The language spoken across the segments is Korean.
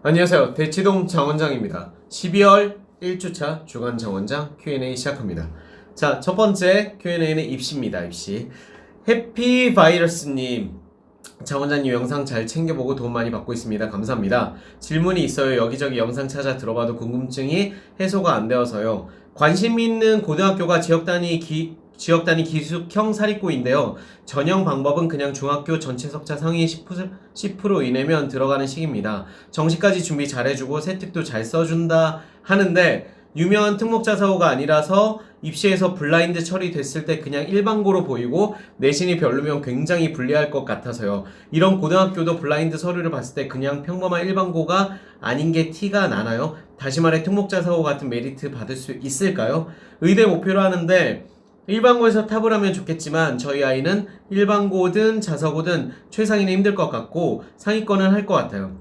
안녕하세요. 대치동 장원장입니다. 12월 1주차 주간 장원장 Q&A 시작합니다. 자, 첫 번째 Q&A는 입시입니다. 입시. 해피 바이러스님. 장원장님 영상 잘 챙겨보고 도움 많이 받고 있습니다. 감사합니다. 질문이 있어요. 여기저기 영상 찾아 들어봐도 궁금증이 해소가 안 되어서요. 관심 있는 고등학교가 지역 단위 기, 지역 단위 기숙형 사립고인데요. 전형 방법은 그냥 중학교 전체 석차 상위 10%, 10% 이내면 들어가는 식입니다. 정시까지 준비 잘해주고 세특도 잘 써준다 하는데 유명한 특목자 사고가 아니라서 입시에서 블라인드 처리됐을 때 그냥 일반고로 보이고 내신이 별로면 굉장히 불리할 것 같아서요. 이런 고등학교도 블라인드 서류를 봤을 때 그냥 평범한 일반고가 아닌 게 티가 나나요? 다시 말해 특목자 사고 같은 메리트 받을 수 있을까요? 의대 목표로 하는데 일반고에서 탑을 하면 좋겠지만 저희 아이는 일반고든 자사고든 최상위는 힘들 것 같고 상위권은 할 것 같아요.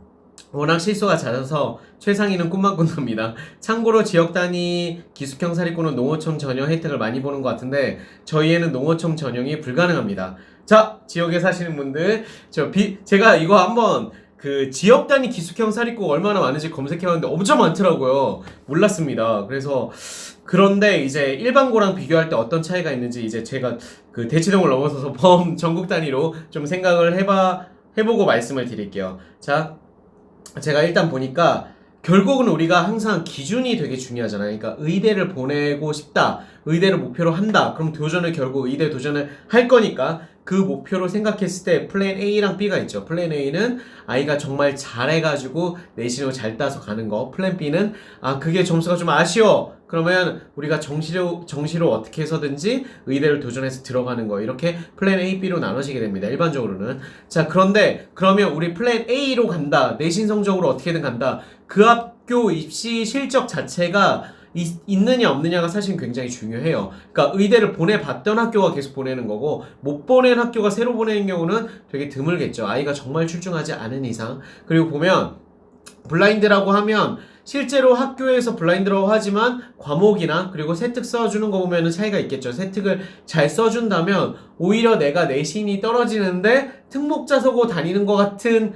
워낙 실수가 잦아서 최상위는 꿈만 꾼답니다. 참고로 지역 단위 기숙형 사립고는 농어촌 전형 혜택을 많이 보는 것 같은데 저희에는 농어촌 전형이 불가능합니다. 자 지역에 사시는 분들 저 비, 제가 이거 한번 그 지역 단위 기숙형 사립고 얼마나 많은지 검색해봤는데 엄청 많더라고요. 몰랐습니다. 그래서 그런데 이제 일반고랑 비교할 때 어떤 차이가 있는지 이제 제가 그 대치동을 넘어서서 범 전국 단위로 좀 생각을 해봐 해보고 말씀을 드릴게요. 자, 제가 일단 보니까 결국은 우리가 항상 기준이 되게 중요하잖아요. 그러니까 의대를 보내고 싶다, 의대를 목표로 한다. 그럼 도전을 결국 의대 도전을 할 거니까 그 목표로 생각했을 때 플랜 A랑 B가 있죠. 플랜 A는 아이가 정말 잘해가지고 내신을 잘 따서 가는 거. 플랜 B는 아 그게 점수가 좀 아쉬워. 그러면 우리가 정시로 정시로 어떻게 해서든지 의대를 도전해서 들어가는 거. 이렇게 플랜 A, B로 나눠지게 됩니다. 일반적으로는. 자 그런데 그러면 우리 플랜 A로 간다. 내신 성적으로 어떻게든 간다. 그 학교 입시 실적 자체가 있, 있느냐 없느냐가 사실 굉장히 중요해요. 그러니까 의대를 보내봤던 학교가 계속 보내는 거고 못 보낸 학교가 새로 보내는 경우는 되게 드물겠죠. 아이가 정말 출중하지 않은 이상. 그리고 보면 블라인드라고 하면 실제로 학교에서 블라인드라고 하지만 과목이나 그리고 세특 써주는 거 보면은 차이가 있겠죠. 세특을 잘 써준다면 오히려 내가 내신이 떨어지는데 특목자 서고 다니는 것 같은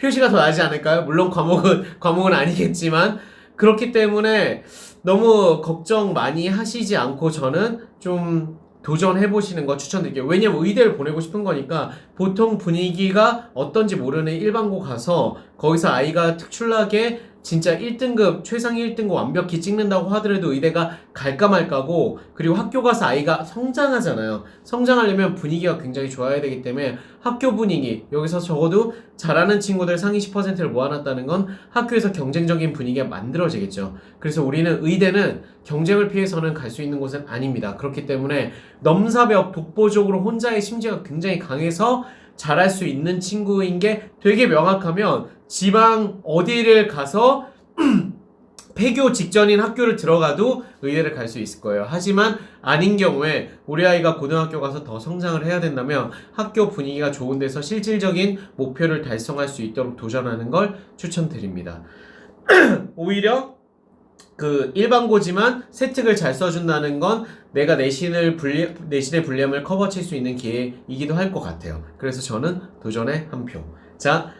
표시가 더 나지 않을까요? 물론 과목은 과목은 아니겠지만 그렇기 때문에 너무 걱정 많이 하시지 않고 저는 좀 도전해 보시는 거 추천드릴게요. 왜냐면 의대를 보내고 싶은 거니까 보통 분위기가 어떤지 모르는 일반고 가서 거기서 아이가 특출나게 진짜 1등급 최상위 1등급 완벽히 찍는다고 하더라도 의대가 갈까 말까고 그리고 학교 가서 아이가 성장하잖아요. 성장하려면 분위기가 굉장히 좋아야 되기 때문에 학교 분위기 여기서 적어도 잘하는 친구들 상위 10%를 모아놨다는 건 학교에서 경쟁적인 분위기가 만들어지겠죠. 그래서 우리는 의대는 경쟁을 피해서는 갈 수 있는 곳은 아닙니다. 그렇기 때문에 넘사벽 독보적으로 혼자의 심지가 굉장히 강해서 잘할 수 있는 친구인 게 되게 명확하면 지방 어디를 가서 폐교 직전인 학교를 들어가도 의대를 갈 수 있을 거예요. 하지만 아닌 경우에 우리 아이가 고등학교 가서 더 성장을 해야 된다면 학교 분위기가 좋은 데서 실질적인 목표를 달성할 수 있도록 도전하는 걸 추천드립니다. 오히려 그 일반고지만 세특을 잘 써준다는 건 내가 내신을 분리, 내신의 불리함을 커버칠 수 있는 기회이기도 할 것 같아요. 그래서 저는 도전에 한 표. 자,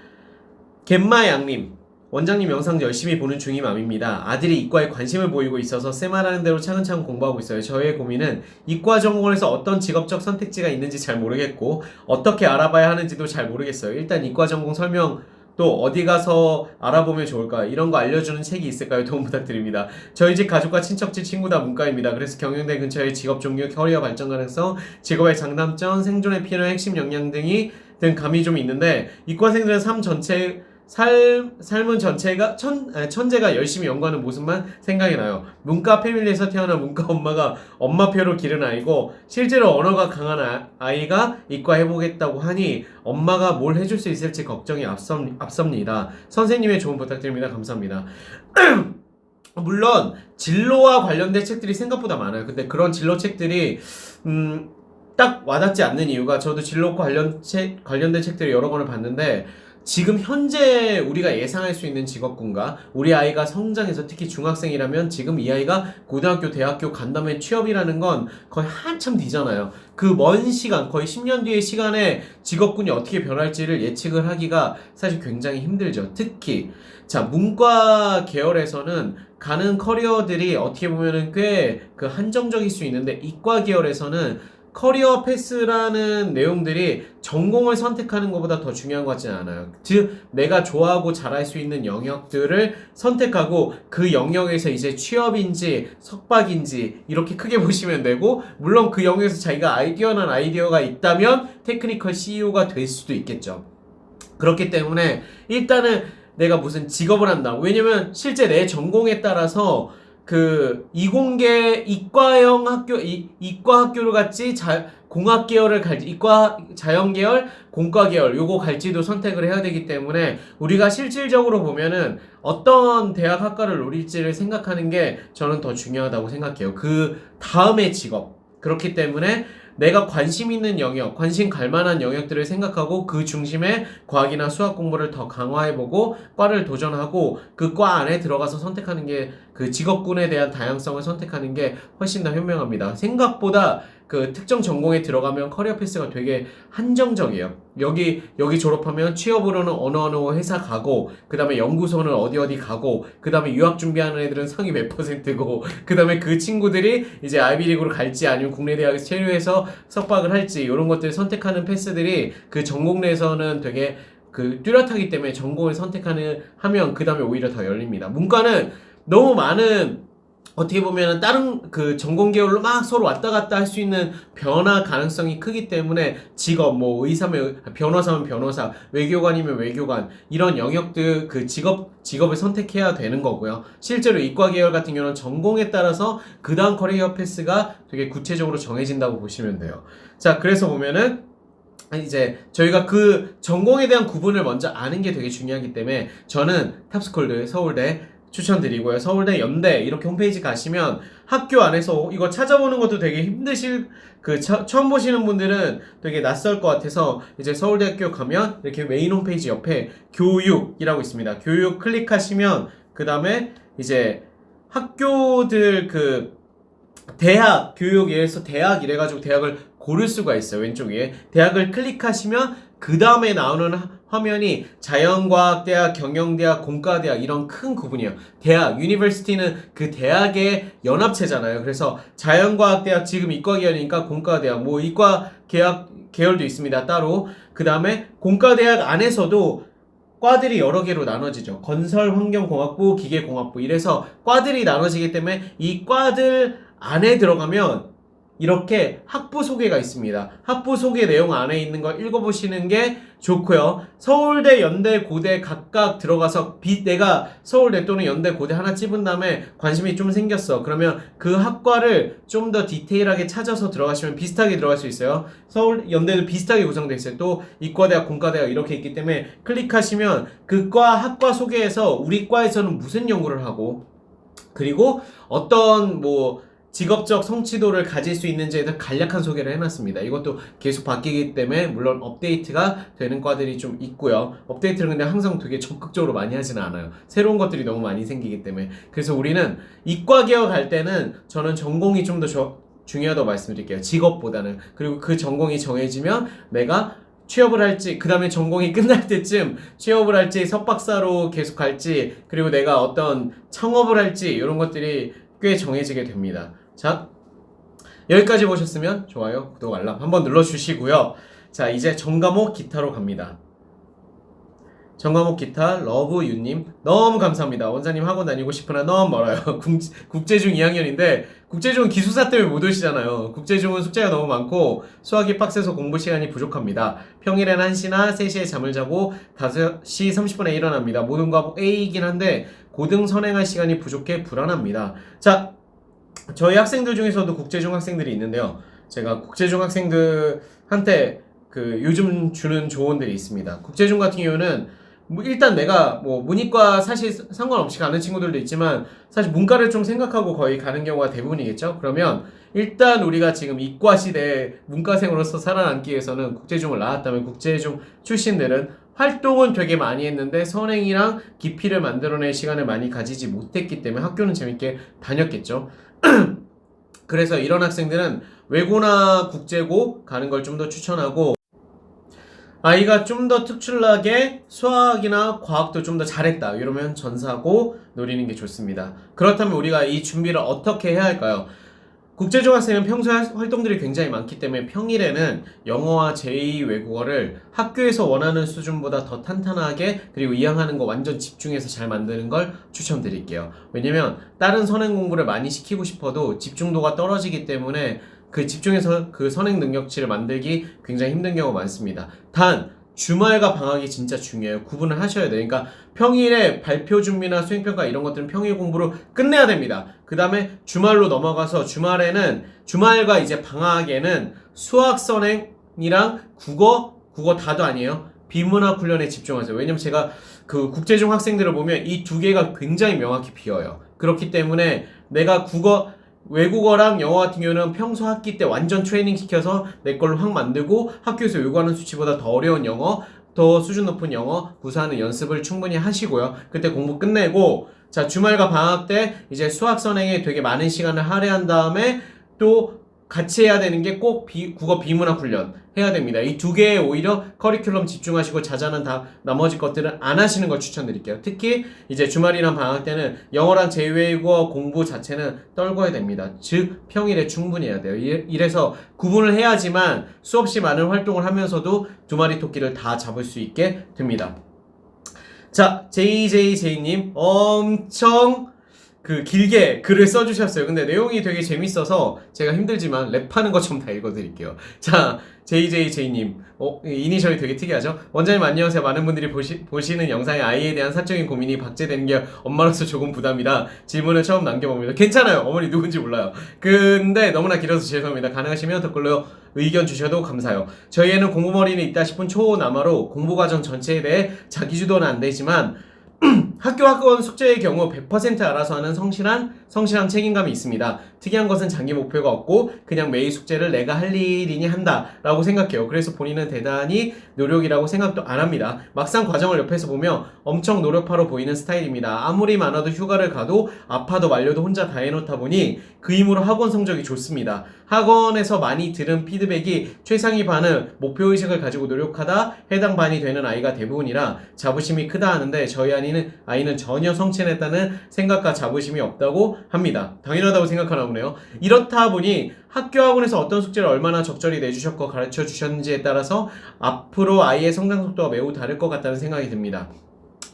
갯마양님. 원장님 영상 열심히 보는 중인 맘입니다. 아들이 이과에 관심을 보이고 있어서 쌤말하는 대로 차근차근 공부하고 있어요. 저의 고민은 이과 전공에서 어떤 직업적 선택지가 있는지 잘 모르겠고 어떻게 알아봐야 하는지도 잘 모르겠어요. 일단 이과 전공 설명 또 어디 가서 알아보면 좋을까 이런 거 알려주는 책이 있을까요? 도움 부탁드립니다. 저희 집 가족과 친척집 친구 다 문과입니다. 그래서 경영대 근처의 직업 종류, 커리어 발전 가능성, 직업의 장단점, 생존에 필요한 핵심 역량 등이 등 감이 좀 있는데 이과생들은 삶 전체 삶, 삶은 전체가 천, 아니, 천재가 열심히 연구하는 모습만 생각이 나요. 문과 패밀리에서 태어난 문과 엄마가 엄마표로 기른 아이고 실제로 언어가 강한 아, 아이가 이과 해보겠다고 하니 엄마가 뭘 해줄 수 있을지 걱정이 앞섭, 앞섭니다. 선생님의 조언 부탁드립니다. 감사합니다. 물론 진로와 관련된 책들이 생각보다 많아요. 근데 그런 진로 책들이 음, 딱 와닿지 않는 이유가 저도 진로 관련 책 관련된 책들을 여러 권을 봤는데 지금 현재 우리가 예상할 수 있는 직업군과 우리 아이가 성장해서 특히 중학생이라면 지금 이 아이가 고등학교, 대학교 간 다음에 취업이라는 건 거의 한참 뒤잖아요. 그 먼 시간, 거의 10년 뒤의 시간에 직업군이 어떻게 변할지를 예측을 하기가 사실 굉장히 힘들죠. 특히 자, 문과 계열에서는 가는 커리어들이 어떻게 보면은 꽤 그 한정적일 수 있는데 이과 계열에서는 커리어 패스라는 내용들이 전공을 선택하는 것보다 더 중요한 것 같지는 않아요. 즉, 내가 좋아하고 잘할 수 있는 영역들을 선택하고 그 영역에서 이제 취업인지 석박인지 이렇게 크게 보시면 되고, 물론 그 영역에서 자기가 아이디어난 아이디어가 있다면 테크니컬 CEO가 될 수도 있겠죠. 그렇기 때문에 일단은 내가 무슨 직업을 한다. 왜냐면 실제 내 전공에 따라서 그 이공계 이과형 학교 이, 이과 학교를 갈지 자, 공학 계열을 갈지 이과 자연 계열 공과 계열 요거 갈지도 선택을 해야 되기 때문에 우리가 실질적으로 보면은 어떤 대학 학과를 노릴지를 생각하는 게 저는 더 중요하다고 생각해요. 그 다음의 직업 그렇기 때문에 내가 관심 있는 영역, 관심 갈 만한 영역들을 생각하고 그 중심에 과학이나 수학 공부를 더 강화해보고 과를 도전하고 그 과 안에 들어가서 선택하는 게 그 직업군에 대한 다양성을 선택하는 게 훨씬 더 현명합니다. 생각보다 그 특정 전공에 들어가면 커리어 패스가 되게 한정적이에요. 여기 여기 졸업하면 취업으로는 어느 어느 회사 가고 그 다음에 연구소는 어디 어디 가고 그 다음에 유학 준비하는 애들은 상위 몇 퍼센트고 그 다음에 그 친구들이 이제 아이비리그로 갈지 아니면 국내 대학에서 체류해서 석박을 할지 이런 것들 선택하는 패스들이 그 전공 내에서는 되게 그 뚜렷하기 때문에 전공을 선택하는 하면 그 다음에 오히려 더 열립니다. 문과는 너무 많은 어떻게 보면은 다른 그 전공 계열로 막 서로 왔다 갔다 할 수 있는 변화 가능성이 크기 때문에 직업 뭐 의사면 변호사면 변호사 외교관이면 외교관 이런 영역들 그 직업 직업을 선택해야 되는 거고요. 실제로 이과 계열 같은 경우는 전공에 따라서 그 다음 커리어 패스가 되게 구체적으로 정해진다고 보시면 돼요. 자 그래서 보면은 이제 저희가 그 전공에 대한 구분을 먼저 아는 게 되게 중요하기 때문에 저는 탑스콜드 서울대 추천드리고요. 서울대, 연대 이렇게 홈페이지 가시면 학교 안에서 이거 찾아보는 것도 되게 힘드실 그 처, 처음 보시는 분들은 되게 낯설 것 같아서 이제 서울대학교 가면 이렇게 메인 홈페이지 옆에 교육이라고 있습니다. 교육 클릭하시면 그 다음에 이제 학교들 그 대학 교육 예에서 대학 이래가지고 대학을 고를 수가 있어요 왼쪽 위에 대학을 클릭하시면 그 다음에 나오는 하- 화면이 자연과학대학, 경영대학, 공과대학 이런 큰 구분이에요. 대학, 유니버시티는 그 대학의 연합체잖아요. 그래서 자연과학대학 지금 이과 계열이니까 공과대학, 뭐 이과 계약 계열도 있습니다. 따로 그 다음에 공과대학 안에서도 과들이 여러 개로 나눠지죠. 건설, 환경공학부, 기계공학부 이래서 과들이 나눠지기 때문에 이 과들 안에 들어가면 이렇게 학부 소개가 있습니다. 학부 소개 내용 안에 있는 거 읽어보시는 게 좋고요. 서울대, 연대, 고대 각각 들어가서 비, 내가 서울대 또는 연대, 고대 하나 찝은 다음에 관심이 좀 생겼어. 그러면 그 학과를 좀 더 디테일하게 찾아서 들어가시면 비슷하게 들어갈 수 있어요. 서울, 연대도 비슷하게 구성되어 있어요. 또 이과대학, 공과대학 이렇게 있기 때문에 클릭하시면 그 과, 학과 소개에서 우리 과에서는 무슨 연구를 하고 그리고 어떤 뭐 직업적 성취도를 가질 수 있는지에 대한 간략한 소개를 해놨습니다. 이것도 계속 바뀌기 때문에 물론 업데이트가 되는 과들이 좀 있고요. 업데이트를 근데 항상 되게 적극적으로 많이 하지는 않아요. 새로운 것들이 너무 많이 생기기 때문에 그래서 우리는 이과 계열 갈 때는 저는 전공이 좀 더 중요하다고 말씀드릴게요. 직업보다는 그리고 그 전공이 정해지면 내가 취업을 할지 그 다음에 전공이 끝날 때쯤 취업을 할지 석박사로 계속 갈지 그리고 내가 어떤 창업을 할지 이런 것들이 꽤 정해지게 됩니다. 자 여기까지 보셨으면 좋아요, 구독, 알람 한번 눌러주시고요. 자 이제 전과목 기타로 갑니다. 전과목 기타 러브유님 너무 감사합니다. 원장님 학원 다니고 싶으나 너무 멀어요. 국- 국제중 2학년인데 국제중은 기숙사 때문에 못 오시잖아요. 국제중은 숙제가 너무 많고 수학이 빡세서 공부 시간이 부족합니다. 평일엔 1시나 3시에 잠을 자고 5시 30분에 일어납니다. 모든 과목 A이긴 한데 고등 선행할 시간이 부족해 불안합니다. 자, 저희 학생들 중에서도 국제중 학생들이 있는데요. 제가 국제중 학생들한테 그 요즘 주는 조언들이 있습니다. 국제중 같은 경우는 뭐 일단 내가 뭐 문이과 사실 상관없이 가는 친구들도 있지만 사실 문과를 좀 생각하고 거의 가는 경우가 대부분이겠죠. 그러면 일단 우리가 지금 이과 시대 문과생으로서 살아남기 위해서는 국제중을 나왔다면 국제중 출신들은 활동은 되게 많이 했는데 선행이랑 깊이를 만들어낼 시간을 많이 가지지 못했기 때문에 학교는 재밌게 다녔겠죠. 그래서 이런 학생들은 외고나 국제고 가는 걸 좀 더 추천하고 아이가 좀 더 특출나게 수학이나 과학도 좀 더 잘했다 이러면 전사고 노리는 게 좋습니다. 그렇다면 우리가 이 준비를 어떻게 해야 할까요? 국제중학생은 평소에 활동들이 굉장히 많기 때문에 평일에는 영어와 제2 외국어를 학교에서 원하는 수준보다 더 탄탄하게 그리고 이양하는 거 완전 집중해서 잘 만드는 걸 추천드릴게요. 왜냐면 다른 선행 공부를 많이 시키고 싶어도 집중도가 떨어지기 때문에 그 집중해서 그 선행 능력치를 만들기 굉장히 힘든 경우가 많습니다. 단 주말과 방학이 진짜 중요해요. 구분을 하셔야 돼요. 그러니까 평일에 발표 준비나 수행평가 이런 것들은 평일 공부로 끝내야 됩니다. 그 다음에 주말로 넘어가서 주말에는 주말과 이제 방학에는 수학 선행이랑 국어, 국어 다도 아니에요. 비문학 훈련에 집중하세요. 왜냐면 제가 그 국제중 학생들을 보면 이 두 개가 굉장히 명확히 비어요. 그렇기 때문에 내가 국어 외국어랑 영어 같은 경우는 평소 학기 때 완전 트레이닝 시켜서 내 걸로 확 만들고 학교에서 요구하는 수치보다 더 어려운 영어, 더 수준 높은 영어 구사하는 연습을 충분히 하시고요. 그때 공부 끝내고 자 주말과 방학 때 이제 수학 선행에 되게 많은 시간을 할애한 다음에 또 같이 해야 되는 게 꼭 국어 비문학 훈련 해야 됩니다. 이 두 개에 오히려 커리큘럼 집중하시고 자자는 다 나머지 것들은 안 하시는 걸 추천드릴게요. 특히 이제 주말이나 방학 때는 영어랑 제외국어 공부 자체는 떨궈야 됩니다. 즉 평일에 충분히 해야 돼요. 이- 이래서 구분을 해야지만 수없이 많은 활동을 하면서도 두 마리 토끼를 다 잡을 수 있게 됩니다. 자, JJJ님 엄청 그 길게 글을 써주셨어요. 근데 내용이 되게 재밌어서 제가 힘들지만 랩하는 것 좀 다 읽어드릴게요. 자, JJJ님, 어, 이니셜이 되게 특이하죠? 원장님 안녕하세요. 많은 분들이 보시, 보시는 영상에 아이에 대한 사적인 고민이 박제되는 게 엄마로서 조금 부담이라 질문을 처음 남겨봅니다. 괜찮아요. 어머니 누군지 몰라요. 근데 너무나 길어서 죄송합니다. 가능하시면 댓글로 의견 주셔도 감사해요. 저희에는 공부머리는 있다 싶은 초남아로 공부과정 전체에 대해 자기주도는 안 되지만 학교 학원 숙제의 경우 100% 알아서 하는 성실한 성실한 책임감이 있습니다. 특이한 것은 장기 목표가 없고 그냥 매일 숙제를 내가 할 일이니 한다라고 생각해요. 그래서 본인은 대단히 노력이라고 생각도 안 합니다. 막상 과정을 옆에서 보면 엄청 노력파로 보이는 스타일입니다. 아무리 많아도 휴가를 가도 아파도 말려도 혼자 다 해놓다 보니 그 힘으로 학원 성적이 좋습니다. 학원에서 많이 들은 피드백이 최상위 반은 목표의식을 가지고 노력하다 해당 반이 되는 아이가 대부분이라 자부심이 크다 하는데 저희 아이는, 아이는 전혀 성취했다는 생각과 자부심이 없다고 합니다. 당연하다고 생각하나 보네요. 이렇다 보니 학교 학원에서 어떤 숙제를 얼마나 적절히 내주셨고 가르쳐 주셨는지에 따라서 앞으로 아이의 성장 속도가 매우 다를 것 같다는 생각이 듭니다.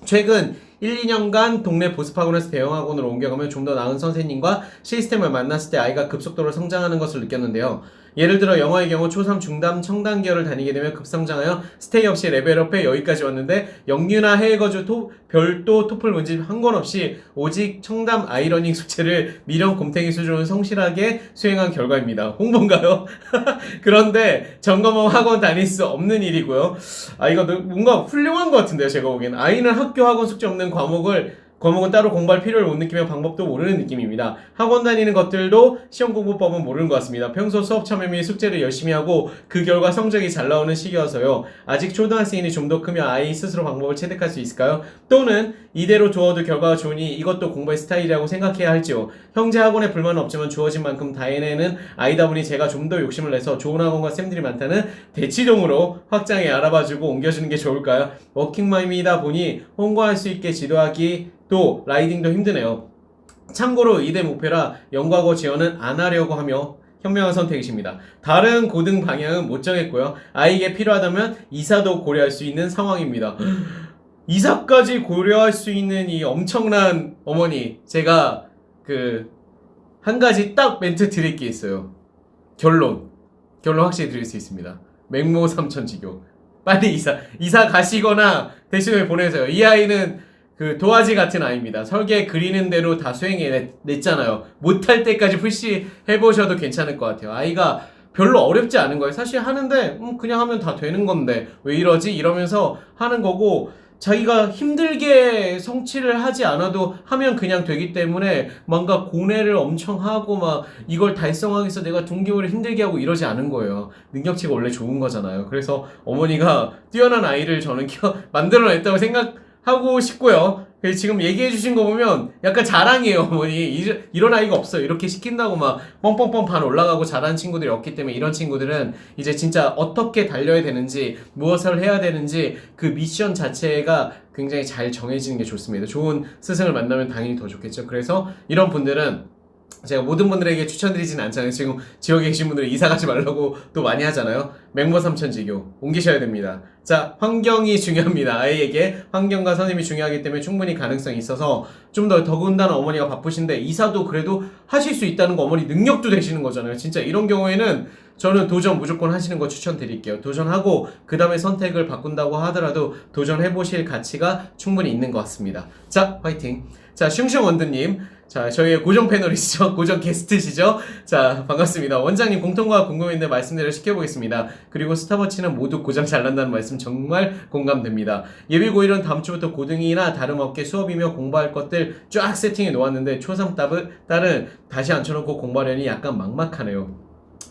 최근 1, 2년간 동네 보습학원에서 대형학원으로 옮겨가며 좀 더 나은 선생님과 시스템을 만났을 때 아이가 급속도로 성장하는 것을 느꼈는데요. 예를 들어 영어의 경우 초3 중담 청단기어를 다니게 되면 급성장하여 스테이 없이 레벨업해 여기까지 왔는데 영유나 해외 거주 토, 별도 토플 문제 한건 없이 오직 청담 아이러닝 숙제를 미련 곰탱이 수준을 성실하게 수행한 결과입니다. 홍보인가요? 그런데 점검원 학원 다닐 수 없는 일이고요. 아 이거 뭔가 훌륭한 것 같은데요 제가 보기에는 아이는 학교 학원 숙제 없는 과목을 과목은 따로 공부할 필요를 못 느끼며 방법도 모르는 느낌입니다. 학원 다니는 것들도 시험 공부법은 모르는 것 같습니다. 평소 수업 참여 및 숙제를 열심히 하고 그 결과 성적이 잘 나오는 시기여서요. 아직 초등학생이니 좀 더 크면 아이 스스로 방법을 체득할 수 있을까요? 또는 이대로 두어도 결과가 좋으니 이것도 공부의 스타일이라고 생각해야 할지요. 형제 학원에 불만은 없지만 주어진 만큼 다 해내는 아이다 보니 제가 좀 더 욕심을 내서 좋은 학원과 쌤들이 많다는 대치동으로 확장해 알아봐주고 옮겨주는 게 좋을까요? 워킹맘이다 보니 홍보할 수 있게 지도하기 또 라이딩도 힘드네요. 참고로 이대 목표라 영과고 지원은 안 하려고 하며 현명한 선택이십니다. 다른 고등 방향은 못 정했고요. 아이에게 필요하다면 이사도 고려할 수 있는 상황입니다. 이사까지 고려할 수 있는 이 엄청난 어머니, 제가 그 한 가지 딱 멘트 드릴 게 있어요. 결론. 결론 확실히 드릴 수 있습니다. 맹모 삼천지교. 빨리 이사 이사 가시거나 대신에 보내세요. 이 아이는 그 도화지 같은 아이입니다. 설계 그리는 대로 다 수행해 냈잖아요. 못할 때까지 푸시 해보셔도 괜찮을 것 같아요. 아이가 별로 어렵지 않은 거예요. 사실 하는데 음, 그냥 하면 다 되는 건데 왜 이러지? 이러면서 하는 거고 자기가 힘들게 성취를 하지 않아도 하면 그냥 되기 때문에 뭔가 고뇌를 엄청 하고 막 이걸 달성하기 위해서 내가 동기부여를 힘들게 하고 이러지 않은 거예요. 능력치가 원래 좋은 거잖아요. 그래서 어머니가 뛰어난 아이를 저는 키워 만들어냈다고 생각 하고 싶고요. 지금 얘기해 주신 거 보면 약간 자랑이에요, 어머니. 이- 이런 아이가 없어요. 이렇게 시킨다고 막 뻥뻥뻥 반 올라가고 잘하는 친구들이 없기 때문에 이런 친구들은 이제 진짜 어떻게 달려야 되는지, 무엇을 해야 되는지 그 미션 자체가 굉장히 잘 정해지는 게 좋습니다. 좋은 스승을 만나면 당연히 더 좋겠죠. 그래서 이런 분들은 제가 모든 분들에게 추천드리진 않잖아요. 지금 지역에 계신 분들은 이사 가지 말라고 또 많이 하잖아요. 맹모 삼천지교 옮기셔야 됩니다. 자, 환경이 중요합니다. 아이에게 환경과 선생님이 중요하기 때문에 충분히 가능성이 있어서 좀 더 더군다나 어머니가 바쁘신데 이사도 그래도 하실 수 있다는 거 어머니 능력도 되시는 거잖아요. 진짜 이런 경우에는 저는 도전 무조건 하시는 거 추천드릴게요. 도전하고 그 다음에 선택을 바꾼다고 하더라도 도전해 보실 가치가 충분히 있는 것 같습니다. 자, 화이팅. 자, 슝슝 원드님. 자, 저희의 고정 패널이시죠? 고정 게스트시죠? 자, 반갑습니다. 원장님 공통과 궁금했는데 말씀대로 시켜보겠습니다. 그리고 스타버치는 모두 고장 잘 난다는 말씀 정말 공감됩니다. 예비 고1은 다음 주부터 고등이나 다른 업계 수업이며 공부할 것들 쫙 세팅해 놓았는데 초3 딸은, 다시 앉혀놓고 공부하려니 약간 막막하네요.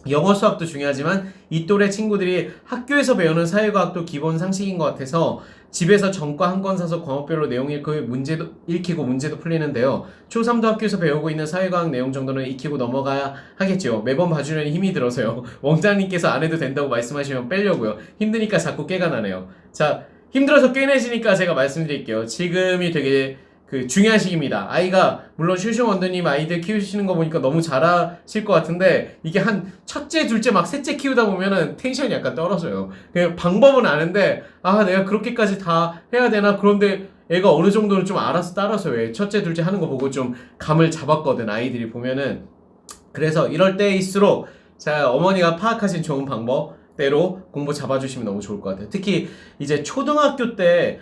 영어 수학도 중요하지만 이 또래 친구들이 학교에서 배우는 사회과학도 기본 상식인 것 같아서 집에서 전과 한 권 사서 과목별로 내용 읽고 문제도 읽히고 문제도 풀리는데요. 초3도 학교에서 배우고 있는 사회과학 내용 정도는 익히고 넘어가야 하겠죠. 매번 봐주려니 힘이 들어서요. 원장님께서 안 해도 된다고 말씀하시면 빼려고요. 힘드니까 자꾸 깨가 나네요. 자, 힘들어서 깨내시니까 제가 말씀드릴게요. 지금이 되게 그 중요한 시기입니다. 아이가 물론 슈슈 원더님 아이들 키우시는 거 보니까 너무 잘하실 것 같은데 이게 한 첫째, 둘째 막 셋째 키우다 보면은 텐션이 약간 떨어져요. 그 방법은 아는데 아 내가 그렇게까지 다 해야 되나 그런데 애가 어느 정도는 좀 알아서 따라서 왜 첫째, 둘째 하는 거 보고 좀 감을 잡았거든 아이들이 보면은 그래서 이럴 때일수록 자 어머니가 파악하신 좋은 방법 대로 공부 잡아주시면 너무 좋을 것 같아요. 특히 이제 초등학교 때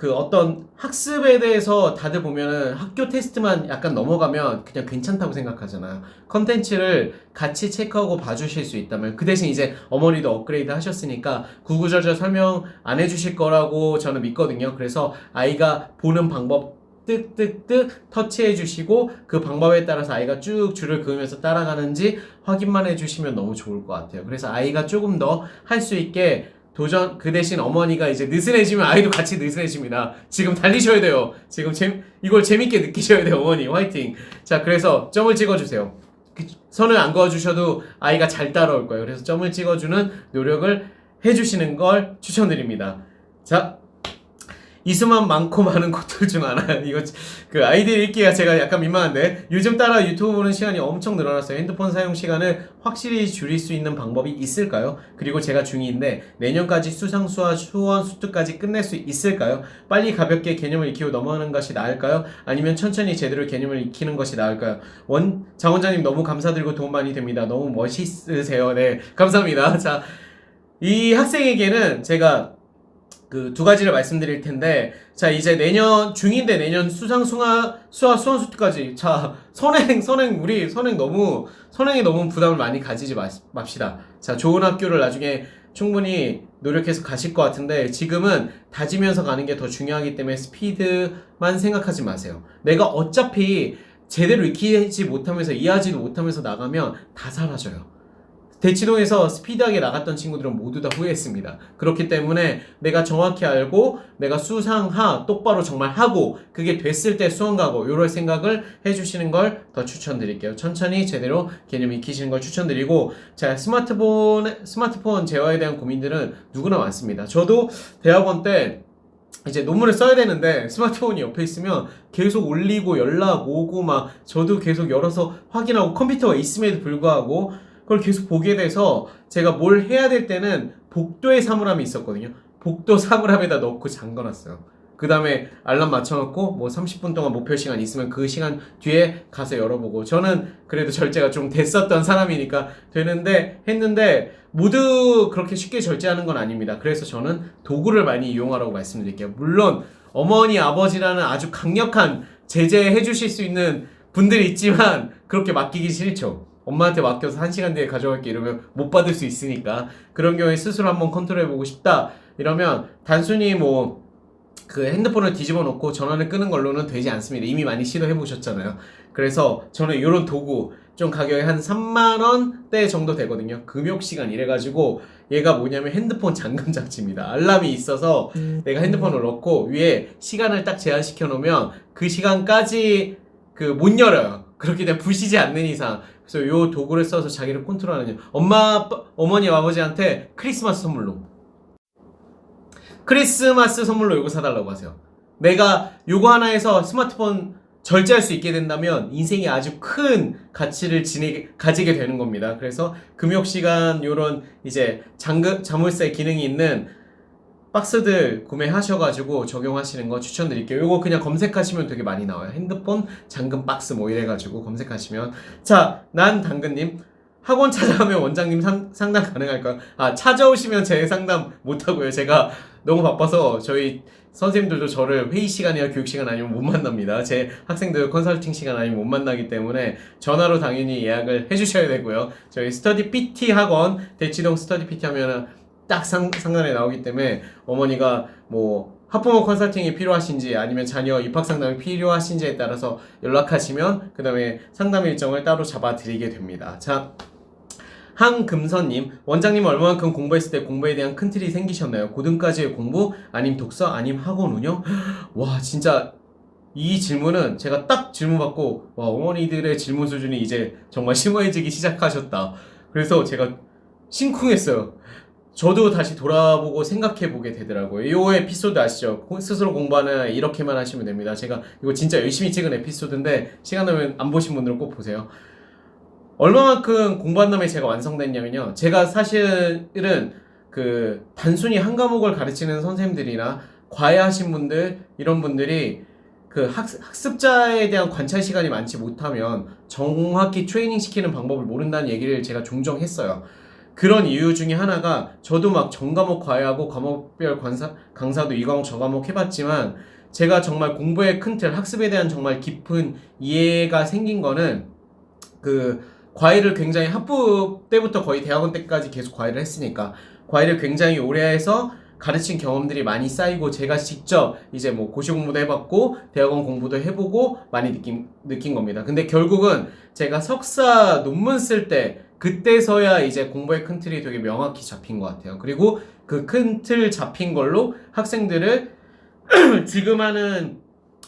그 어떤 학습에 대해서 다들 보면은 학교 테스트만 약간 넘어가면 그냥 괜찮다고 생각하잖아요. 컨텐츠를 같이 체크하고 봐주실 수 있다면 그 대신 이제 어머니도 업그레이드 하셨으니까 구구절절 설명 안 해주실 거라고 저는 믿거든요. 그래서 아이가 보는 방법 뜩뜩뜩 터치해 주시고 그 방법에 따라서 아이가 쭉 줄을 그으면서 따라가는지 확인만 해 주시면 너무 좋을 것 같아요. 그래서 아이가 조금 더 할 수 있게 도전 그 대신 어머니가 이제 느슨해지면 아이도 같이 느슨해집니다. 지금 달리셔야 돼요. 지금 재 이걸 재밌게 느끼셔야 돼요, 어머니. 화이팅. 자, 그래서 점을 찍어 주세요. 그 선을 안 그어 주셔도 아이가 잘 따라올 거예요. 그래서 점을 찍어 주는 노력을 해 주시는 걸 추천드립니다. 자, 이수만 많고 많은 것들 중 하나. 이거 그 아이디 읽기가 제가 약간 민망한데 요즘 따라 유튜브 보는 시간이 엄청 늘어났어요. 핸드폰 사용 시간을 확실히 줄일 수 있는 방법이 있을까요? 그리고 제가 중2인데 내년까지 수상수와 수원 수투까지 끝낼 수 있을까요? 빨리 가볍게 개념을 익히고 넘어가는 것이 나을까요? 아니면 천천히 제대로 개념을 익히는 것이 나을까요? 원 장원장님 너무 감사드리고 도움 많이 됩니다. 너무 멋있으세요. 네 감사합니다. 자 이 학생에게는 제가 그 두 가지를 말씀드릴 텐데 자 이제 내년 중인데 내년 수상 수화 수화 수원 수트까지. 자 선행 선행 우리 선행 너무 선행에 너무 부담을 많이 가지지 마, 맙시다. 자 좋은 학교를 나중에 충분히 노력해서 가실 것 같은데 지금은 다지면서 가는 게 더 중요하기 때문에 스피드만 생각하지 마세요. 내가 어차피 제대로 익히지 못하면서 이해하지도 못하면서 나가면 다 사라져요 대치동에서 스피드하게 나갔던 친구들은 모두 다 후회했습니다. 그렇기 때문에 내가 정확히 알고 내가 수상하 똑바로 정말 하고 그게 됐을 때 수원 가고 이럴 생각을 해주시는 걸 더 추천드릴게요. 천천히 제대로 개념 익히시는 걸 추천드리고 자 스마트폰 스마트폰 제어에 대한 고민들은 누구나 많습니다. 저도 대학원 때 이제 논문을 써야 되는데 스마트폰이 옆에 있으면 계속 올리고 연락 오고 막 저도 계속 열어서 확인하고 컴퓨터가 있음에도 불구하고 그걸 계속 보게 돼서 제가 뭘 해야 될 때는 복도에 사물함이 있었거든요. 복도 사물함에다 넣고 잠궈놨어요. 그 다음에 알람 맞춰놓고 뭐 30분 동안 목표 시간 있으면 그 시간 뒤에 가서 열어보고 저는 그래도 절제가 좀 됐었던 사람이니까 되는데 했는데 모두 그렇게 쉽게 절제하는 건 아닙니다. 그래서 저는 도구를 많이 이용하라고 말씀드릴게요. 물론 어머니 아버지라는 아주 강력한 제재해 주실 수 있는 분들이 있지만 그렇게 맡기기 싫죠. 엄마한테 맡겨서 한 시간 뒤에 가져갈게 이러면 못 받을 수 있으니까 그런 경우에 스스로 한번 컨트롤해보고 싶다 이러면 단순히 뭐 그 핸드폰을 뒤집어 놓고 전원을 끄는 걸로는 되지 않습니다. 이미 많이 시도해 보셨잖아요. 그래서 저는 이런 도구 좀 가격이 한 3만 원대 정도 되거든요. 금욕 시간 이래 가지고 얘가 뭐냐면 핸드폰 잠금 장치입니다. 알람이 있어서 내가 핸드폰을 넣고 위에 시간을 딱 제한시켜 놓으면 그 시간까지 그 못 열어요. 그렇기 때문에 부시지 않는 이상. 그래서 요 도구를 써서 자기를 컨트롤하는 엄마, 아빠, 어머니, 아버지한테 크리스마스 선물로 크리스마스 선물로 요거 사달라고 하세요. 내가 요거 하나에서 스마트폰 절제할 수 있게 된다면 인생이 아주 큰 가치를 지니, 가지게 되는 겁니다. 그래서 금욕 시간 요런 이제 잠금 자물쇠 기능이 있는 박스들 구매하셔가지고 적용하시는 거 추천드릴게요. 요거 그냥 검색하시면 되게 많이 나와요. 핸드폰 잠금 박스 뭐 이래가지고 검색하시면 자, 난 당근님 학원 찾아가면 원장님 상, 상담 가능할까요? 아 찾아오시면 제 상담 못하고요. 제가 너무 바빠서 저희 선생님들도 저를 회의 시간이나 교육 시간 아니면 못 만납니다. 제 학생들 컨설팅 시간 아니면 못 만나기 때문에 전화로 당연히 예약을 해주셔야 되고요. 저희 스터디 PT 학원 대치동 스터디 PT 하면은 딱 상, 상단에 나오기 때문에 어머니가 뭐 학부모 컨설팅이 필요하신지 아니면 자녀 입학 상담이 필요하신지에 따라서 연락하시면 그 다음에 상담 일정을 따로 잡아드리게 됩니다. 자, 한금선님 원장님 얼마만큼 공부했을 때 공부에 대한 큰 틀이 생기셨나요? 고등까지의 공부 아님 독서 아님 학원 운영? 와 진짜 이 질문은 제가 딱 질문 받고 와 어머니들의 질문 수준이 이제 정말 심오해지기 시작하셨다. 그래서 제가 심쿵했어요. 저도 다시 돌아보고 생각해 보게 되더라고요. 이 에피소드 아시죠? 고- 스스로 공부하는 이렇게만 하시면 됩니다. 제가 이거 진짜 열심히 찍은 에피소드인데 시간 나면 안 보신 분들은 꼭 보세요. 얼마만큼 공부한 다음에 제가 완성됐냐면요. 제가 사실은 그 단순히 한 과목을 가르치는 선생님들이나 과외하신 분들 이런 분들이 그 학습, 학습자에 대한 관찰 시간이 많지 못하면 정확히 트레이닝 시키는 방법을 모른다는 얘기를 제가 종종 했어요. 그런 이유 중에 하나가 저도 막 전과목 과외하고 과목별 관사, 강사도 이 과목 저 과목 해봤지만 제가 정말 공부의 큰 틀, 학습에 대한 정말 깊은 이해가 생긴 거는 그 과외를 굉장히 학부 때부터 거의 대학원 때까지 계속 과외를 했으니까 과외를 굉장히 오래 해서 가르친 경험들이 많이 쌓이고 제가 직접 이제 뭐 고시 공부도 해봤고 대학원 공부도 해보고 많이 느낀 느낀 겁니다. 근데 결국은 제가 석사 논문 쓸때 그때서야 이제 공부의 큰 틀이 되게 명확히 잡힌 것 같아요. 그리고 그 큰 틀 잡힌 걸로 학생들을 지금 하는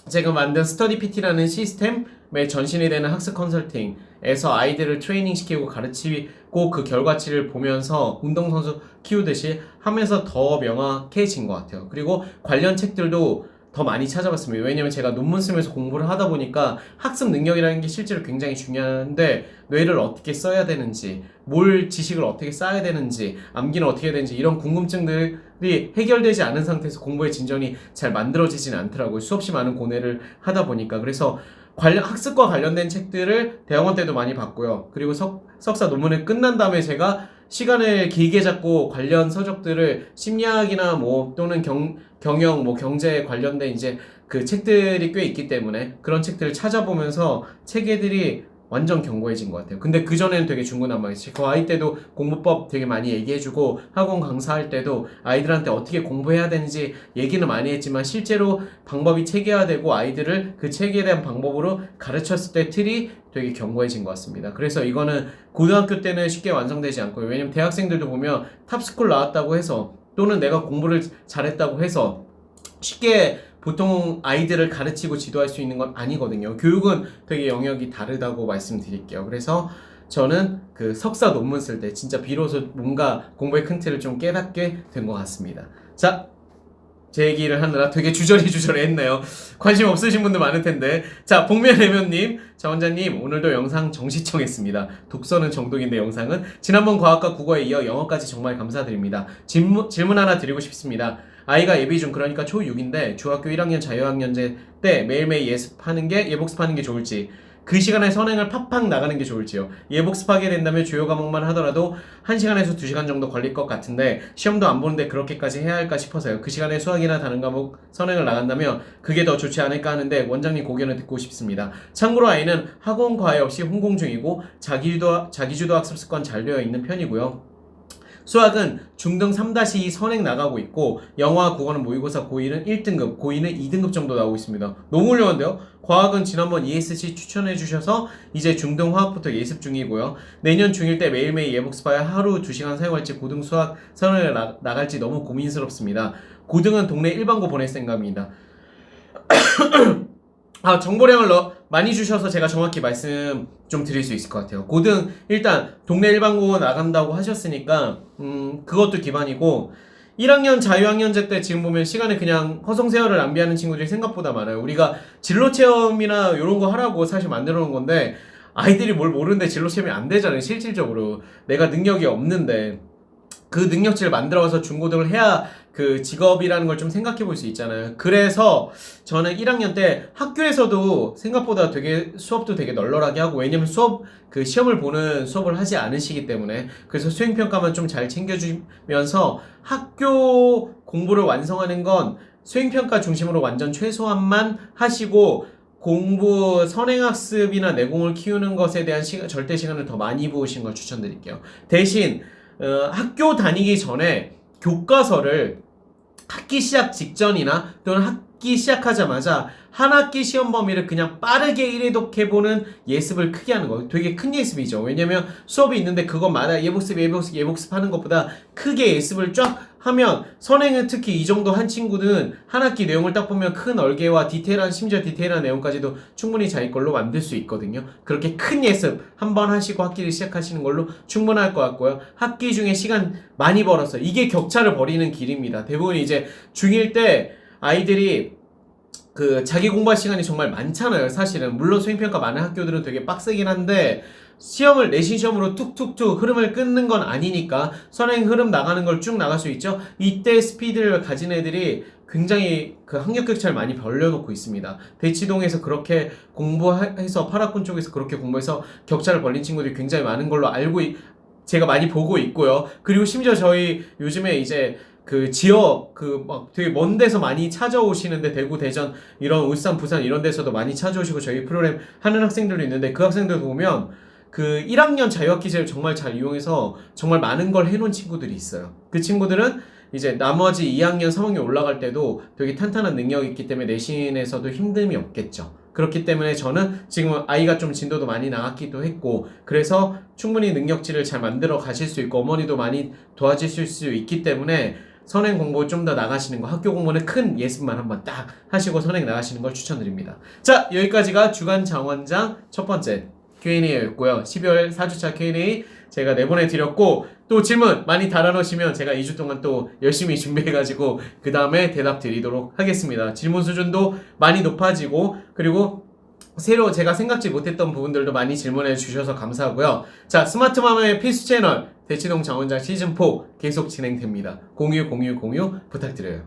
제가 만든 스터디 PT라는 시스템에 전신이 되는 학습 컨설팅에서 아이들을 트레이닝 시키고 가르치고 그 결과치를 보면서 운동선수 키우듯이 하면서 더 명확해진 것 같아요. 그리고 관련 책들도 더 많이 찾아봤습니다. 왜냐면 제가 논문 쓰면서 공부를 하다 보니까 학습 능력이라는 게 실제로 굉장히 중요한데 뇌를 어떻게 써야 되는지, 뭘 지식을 어떻게 쌓아야 되는지, 암기는 어떻게 해야 되는지 이런 궁금증들이 해결되지 않은 상태에서 공부의 진전이 잘 만들어지진 않더라고요. 수없이 많은 고뇌를 하다 보니까. 그래서 관련, 학습과 관련된 책들을 대학원 때도 많이 봤고요. 그리고 석, 석사 논문을 끝난 다음에 제가 시간을 길게 잡고 관련 서적들을 심리학이나 뭐 또는 경, 경영, 뭐 경제 관련된 이제 그 책들이 꽤 있기 때문에 그런 책들을 찾아보면서 체계들이 완전 견고해진 것 같아요. 근데 그전에는 되게 중구난방했지. 그 아이 때도 공부법 되게 많이 얘기해주고 학원 강사할 때도 아이들한테 어떻게 공부해야 되는지 얘기는 많이 했지만 실제로 방법이 체계화되고 아이들을 그 체계에 대한 방법으로 가르쳤을 때 틀이 되게 견고해진 것 같습니다. 그래서 이거는 고등학교 때는 쉽게 완성되지 않고요. 왜냐면 대학생들도 보면 탑스쿨 나왔다고 해서 또는 내가 공부를 잘했다고 해서 쉽게 보통 아이들을 가르치고 지도할 수 있는 건 아니거든요. 교육은 되게 영역이 다르다고 말씀드릴게요. 그래서 저는 그 석사 논문 쓸 때 진짜 비로소 뭔가 공부의 큰 틀을 좀 깨닫게 된 것 같습니다. 자, 제 얘기를 하느라 되게 주저리 주저리 했네요. 관심 없으신 분들 많을 텐데. 자, 복면 해면님, 자 원장님, 오늘도 영상 정시청했습니다. 독서는 정독인데 영상은 지난번 과학과 국어에 이어 영어까지 정말 감사드립니다. 질문, 질문 하나 드리고 싶습니다. 아이가 예비 중 그러니까 초6인데 중학교 1학년 자유학년제 때 매일매일 예습하는 게 예복습하는 게 좋을지 그 시간에 선행을 팍팍 나가는 게 좋을지요. 예복습하게 된다면 주요 과목만 하더라도 1시간에서 2시간 정도 걸릴 것 같은데 시험도 안 보는데 그렇게까지 해야 할까 싶어서요. 그 시간에 수학이나 다른 과목 선행을 나간다면 그게 더 좋지 않을까 하는데 원장님 고견을 듣고 싶습니다. 참고로 아이는 학원 과외 없이 혼공 중이고 자기주도, 자기주도 학습 습관 잘 되어 있는 편이고요. 수학은 중등 3-2 선행 나가고 있고 영어와 국어는 모의고사 고1은 1등급, 고2는 2등급 정도 나오고 있습니다. 너무 훌륭한데요? 과학은 지난번 ESC 추천해 주셔서 이제 중등 화학부터 예습 중이고요. 내년 중1 때 매일매일 예복스파에 하루 2시간 사용할지 고등 수학 선을 나, 나갈지 너무 고민스럽습니다. 고등은 동네 일반고 보낼 생각입니다. 아, 정보량을 넣, 많이 주셔서 제가 정확히 말씀 좀 드릴 수 있을 것 같아요. 고등, 일단, 동네 일반고 나간다고 하셨으니까, 음, 그것도 기반이고, 1학년 자유학년제 때 지금 보면 시간에 그냥 허송세월을 낭비하는 친구들이 생각보다 많아요. 우리가 진로 체험이나 이런 거 하라고 사실 만들어 놓은 건데, 아이들이 뭘 모르는데 진로 체험이 안 되잖아요, 실질적으로. 내가 능력이 없는데. 그 능력치를 만들어서 중고등을 해야 그 직업이라는 걸 좀 생각해 볼 수 있잖아요. 그래서 저는 1학년 때 학교에서도 생각보다 되게 수업도 되게 널널하게 하고 왜냐면 수업 그 시험을 보는 수업을 하지 않으시기 때문에 그래서 수행 평가만 좀 잘 챙겨 주면서 학교 공부를 완성하는 건 수행 평가 중심으로 완전 최소한만 하시고 공부 선행학습이나 내공을 키우는 것에 대한 시간, 절대 시간을 더 많이 부으신 걸 추천드릴게요. 대신 어, 학교 다니기 전에 교과서를 학기 시작 직전이나 또는 학 기 시작하자마자 한 학기 시험 범위를 그냥 빠르게 1회독 해보는 예습을 크게 하는 거 되게 큰 예습이죠. 왜냐면 수업이 있는데 그것마다 예복습, 예복습, 예복습 하는 것보다 크게 예습을 쫙 하면 선행은 특히 이 정도 한 친구는 한 학기 내용을 딱 보면 큰 얼개와 디테일한 심지어 디테일한 내용까지도 충분히 자기 걸로 만들 수 있거든요. 그렇게 큰 예습 한 번 하시고 학기를 시작하시는 걸로 충분할 것 같고요. 학기 중에 시간 많이 벌어서 이게 격차를 벌이는 길입니다. 대부분 이제 중1 때 아이들이 그 자기 공부할 시간이 정말 많잖아요. 사실은 물론 수행평가 많은 학교들은 되게 빡세긴 한데 시험을 내신 시험으로 툭툭툭 흐름을 끊는 건 아니니까 선행 흐름 나가는 걸 쭉 나갈 수 있죠. 이때 스피드를 가진 애들이 굉장히 그 학력 격차를 많이 벌려놓고 있습니다. 대치동에서 그렇게 공부해서 파라군 쪽에서 그렇게 공부해서 격차를 벌린 친구들이 굉장히 많은 걸로 알고 있, 제가 많이 보고 있고요. 그리고 심지어 저희 요즘에 이제 그 지역 그 막 되게 먼 데서 많이 찾아오시는데 대구 대전 이런 울산 부산 이런 데서도 많이 찾아오시고 저희 프로그램 하는 학생들도 있는데 그 학생들 보면 그 1학년 자유학 기제를 정말 잘 이용해서 정말 많은 걸 해놓은 친구들이 있어요. 그 친구들은 이제 나머지 2학년, 3학년 올라갈 때도 되게 탄탄한 능력이 있기 때문에 내신에서도 힘듦이 없겠죠. 그렇기 때문에 저는 지금 아이가 좀 진도도 많이 나갔기도 했고 그래서 충분히 능력치를 잘 만들어 가실 수 있고 어머니도 많이 도와주실 수 있기 때문에 선행 공부 좀 더 나가시는 거 학교 공부는 큰 예습만 한번 딱 하시고 선행 나가시는 걸 추천드립니다. 자 여기까지가 주간 장원장 첫 번째 Q&A였고요. 12월 4주차 Q&A 제가 내보내 드렸고 또 질문 많이 달아놓으시면 제가 2주 동안 또 열심히 준비해가지고 그 다음에 대답 드리도록 하겠습니다. 질문 수준도 많이 높아지고 그리고 새로 제가 생각지 못했던 부분들도 많이 질문해 주셔서 감사하고요. 자, 스마트맘의 필수 채널 대치동 장원장 시즌4 계속 진행됩니다. 공유, 공유, 공유 부탁드려요.